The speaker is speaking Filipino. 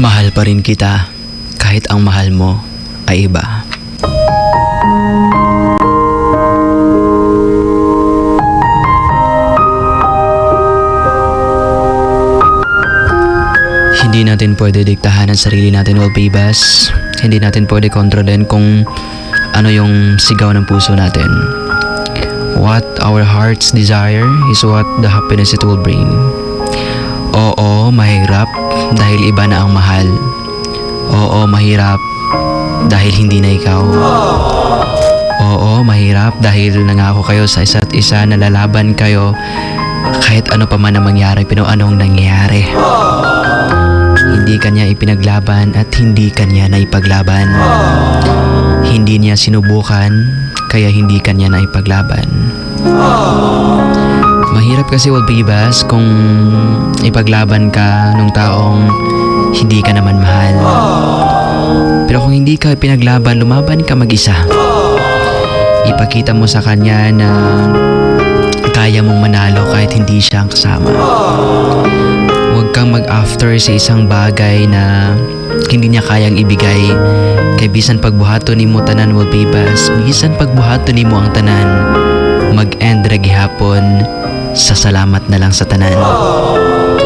Mahal pa rin kita kahit ang mahal mo ay iba. Hindi natin pwede diktahan ang sarili natin while bibas. Hindi natin pwede kontrolin kung ano yung sigaw ng puso natin. What our hearts desire is what the happiness it will bring. Oo, mahirap dahil iba na ang mahal. Oo, mahirap dahil hindi na ikaw. Oo, mahirap dahil nangako kayo sa isa't isa na lalaban kayo kahit ano pa man ang mangyari, pero anong nangyayari. Hindi kanya ipinaglaban at hindi kanya na ipaglaban. Hindi niya sinubukan, kaya hindi kanya na ipaglaban. Mahirap kasi walbibas kung ipaglaban ka nung taong hindi ka naman mahal. Pero kung hindi ka pinaglaban, lumaban ka mag-isa. Ipakita mo sa kanya na kaya mong manalo kahit hindi siya ang kasama. Huwag kang mag-after sa isang bagay na hindi niya kayang ibigay. Kay bisan pagbuhato ni mo tanan will bibas, bisan pagbuhato ni mo ang tanan, mag-end ra gihapon sa salamat na lang sa tanan.